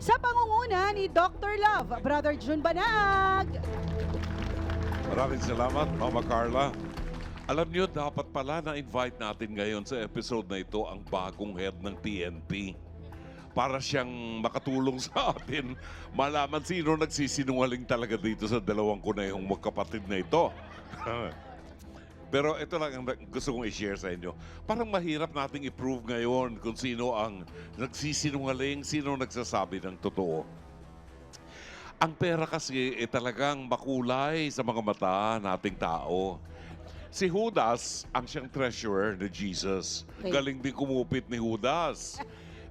Sa pangunguna ni Dr. Love, Brother Jun Banag. Maraming salamat, Mama Carla. Alam niyo, dapat pala na-invite natin ngayon sa episode na ito ang bagong head ng TNT. Para siyang makatulong sa atin malaman sino nagsisinungaling talaga dito sa dalawang kunayong magkapatid na ito. Pero ito lang ang gusto kong i-share sa inyo. Parang mahirap nating i-prove ngayon kung sino ang nagsisinungaling, sino nagsasabi ng totoo. Ang pera kasi eh, talagang makulay sa mga mata nating tao. Si Judas ang siyang treasurer ni Jesus. Okay. Galing din kumupit ni Judas.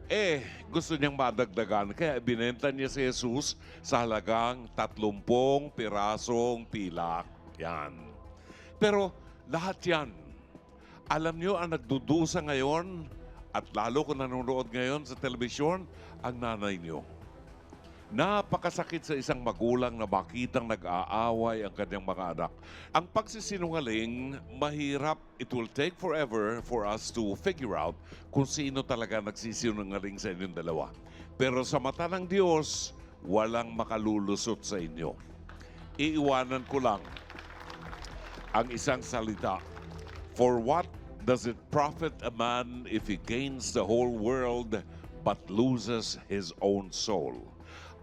Eh, gusto niyang madagdagan, kaya binenta niya si Jesus sa halagang 30 pirasong pilak. Yan. Pero lahat yan, alam niyo ang nagdudusa ngayon at lalo kung nanonood ngayon sa telebisyon, ang nanay niyo. Napakasakit sa isang magulang na makitang nag-aaway ang kanyang mga anak. Ang pagsisinungaling, mahirap. It will take forever for us to figure out kung sino talaga nagsisinungaling sa inyong dalawa. Pero sa mata ng Diyos, walang makalulusot sa inyo. Iiwanan ko lang ang isang salita. For what does it profit a man if he gains the whole world but loses his own soul?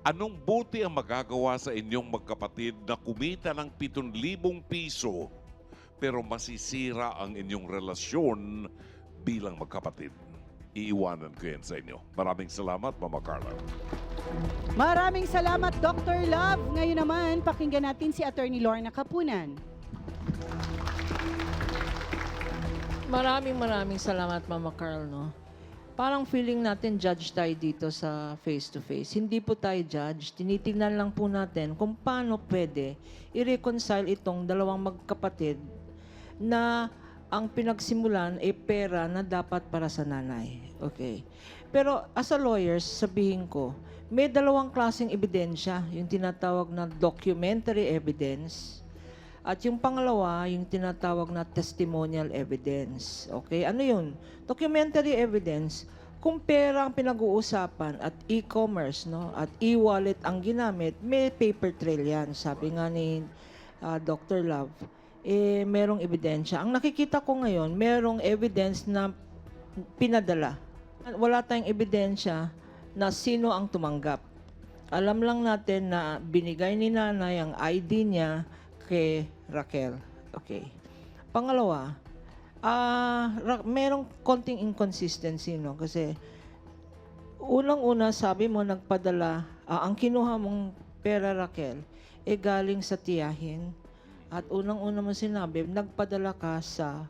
Anong buti ang magagawa sa inyong magkapatid na kumita ng 7,000 piso pero masisira ang inyong relasyon bilang magkapatid? Iiwanan ko yan sa inyo. Maraming salamat, Mama Carla. Maraming salamat, Dr. Love. Ngayon naman, pakinggan natin si Attorney Lorna Kapunan. Maraming maraming salamat, Mama Carl, no? Parang feeling natin judge tayo dito sa face-to-face. Hindi po tayo judge. Tinitingnan lang po natin kung paano pwede i-reconcile itong dalawang magkapatid na ang pinagsimulan ay pera na dapat para sa nanay. Okay. Pero as a lawyers, sabihin ko, may dalawang klaseng ebidensya. Yung tinatawag na documentary evidence at yung pangalawa, yung tinatawag na testimonial evidence. Okay? Ano yun? Documentary evidence, kung pera ang pinag-uusapan at e-commerce, no? At e-wallet ang ginamit, may paper trail yan. Sabi nga ni ah, Dr. Love, eh, merong ebidensya. Ang nakikita ko ngayon, merong evidence na pinadala. Wala tayong ebidensya na sino ang tumanggap. Alam lang natin na binigay ni nanay ang ID niya kay Raquel. Okay. Pangalawa, ah Ra- merong konting inconsistency, no? Kasi unang-una sabi mo nagpadala, ah, ang kinuha mong pera Raquel, eh galing sa tiyahin. At unang-una mo sinabi, nagpadala ka sa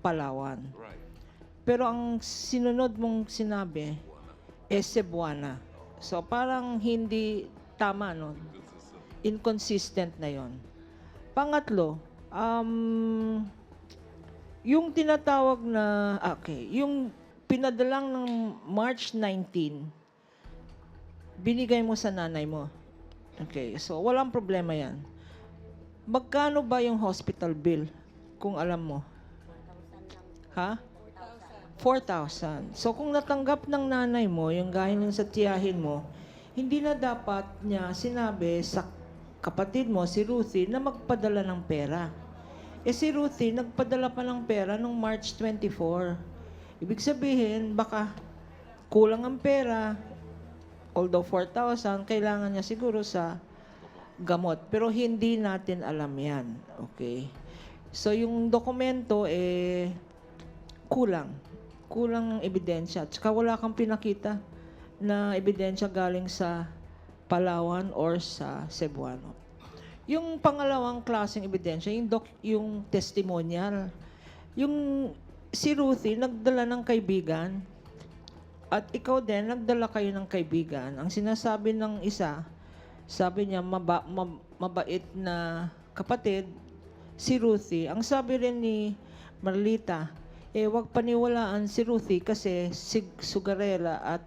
Palawan. Right. Pero ang sinunod mong sinabi, eh Cebuana. So parang hindi tama, no? Inconsistent na yon. Pangatlo, um, yung tinatawag na, ah, okay, yung pinadalang ng March 19, binigay mo sa nanay mo. Okay, so walang problema yan. Magkano ba yung hospital bill, kung alam mo? Ha? 4,000. So kung natanggap ng nanay mo, yung galing sa tiyahin mo, hindi na dapat niya sinabi sa kapatid mo, si Ruthie, na magpadala ng pera. Eh si Ruthie, nagpadala pa ng pera nung March 24. Ibig sabihin, baka kulang ang pera, although 4,000, kailangan niya siguro sa gamot. Pero hindi natin alam yan. Okay? So yung dokumento, eh, kulang. Kulang ang ebidensya. Tsaka wala kang pinakita na ebidensya galing sa Palawan or sa Cebuano. Yung pangalawang klaseng ebidensya, yung, doc, yung testimonial. Yung si Ruthie, nagdala ng kaibigan at ikaw din, nagdala kayo ng kaibigan. Ang sinasabi ng isa, sabi niya, maba, mab- mabait na kapatid, si Ruthie. Ang sabi rin ni Marlita, eh, wag paniwalaan si Ruthie kasi sig sugarela at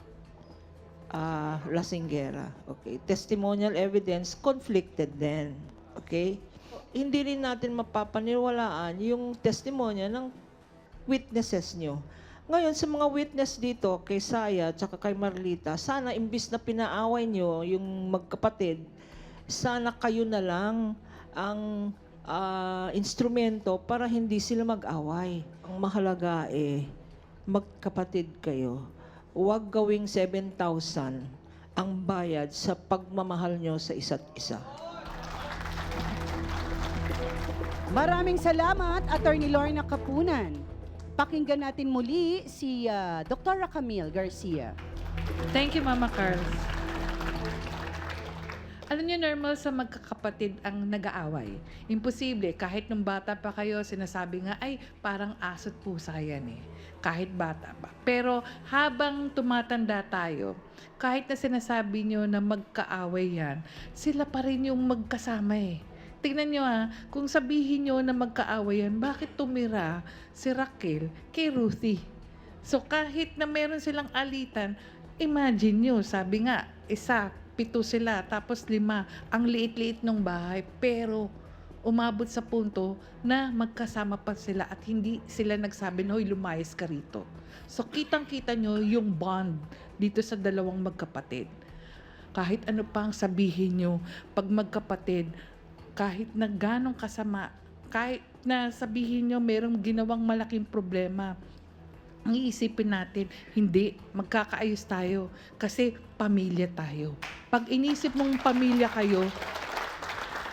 ah, lasinggera. Okay? Testimonial evidence, conflicted din. Okay? Hindi rin natin mapapaniwalaan yung testimonya ng witnesses nyo. Ngayon, sa mga witness dito, kay Saya at kay Marlita, sana imbis na pinaaway nyo yung magkapatid, sana kayo na lang ang ah, instrumento para hindi sila mag-away. Ang mahalaga eh, magkapatid kayo. Huwag gawing 7,000 ang bayad sa pagmamahal nyo sa isa't isa. Maraming salamat, Attorney Lorna Kapunan. Pakinggan natin muli si ah, Dr. Camille Garcia. Thank you, Mama Carl. Alam niyo, normal sa magkakapatid ang nag-aaway. Imposible. Kahit nung bata pa kayo, sinasabi nga, ay, parang asot pusa yan eh. Kahit bata pa. Pero habang tumatanda tayo, kahit na sinasabi niyo na magkaaway yan, sila pa rin yung magkasama eh. Tingnan nyo ha, kung sabihin nyo na magkaaway yan, bakit tumira si Raquel kay Ruthie? So kahit na meron silang alitan, imagine nyo, sabi nga, isa, pito sila, tapos lima, ang liit-liit ng bahay, pero umabot sa punto na magkasama pa sila at hindi sila nagsabi na, hoy, lumayas ka rito. So kitang-kita nyo yung bond dito sa dalawang magkapatid. Kahit ano pang sabihin nyo, pag magkapatid, kahit na ganong kasama, kahit na sabihin nyo merong ginawang malaking problema, ang iisipin natin, hindi, magkakaayos tayo kasi pamilya tayo. Pag inisip mong pamilya kayo,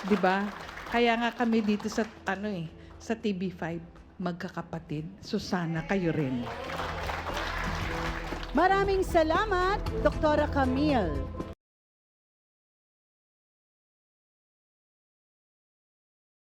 'di ba? Kaya nga kami dito sa ano eh, sa TV5 magkakapatid. So sana kayo rin. Maraming salamat, Dr. Camille.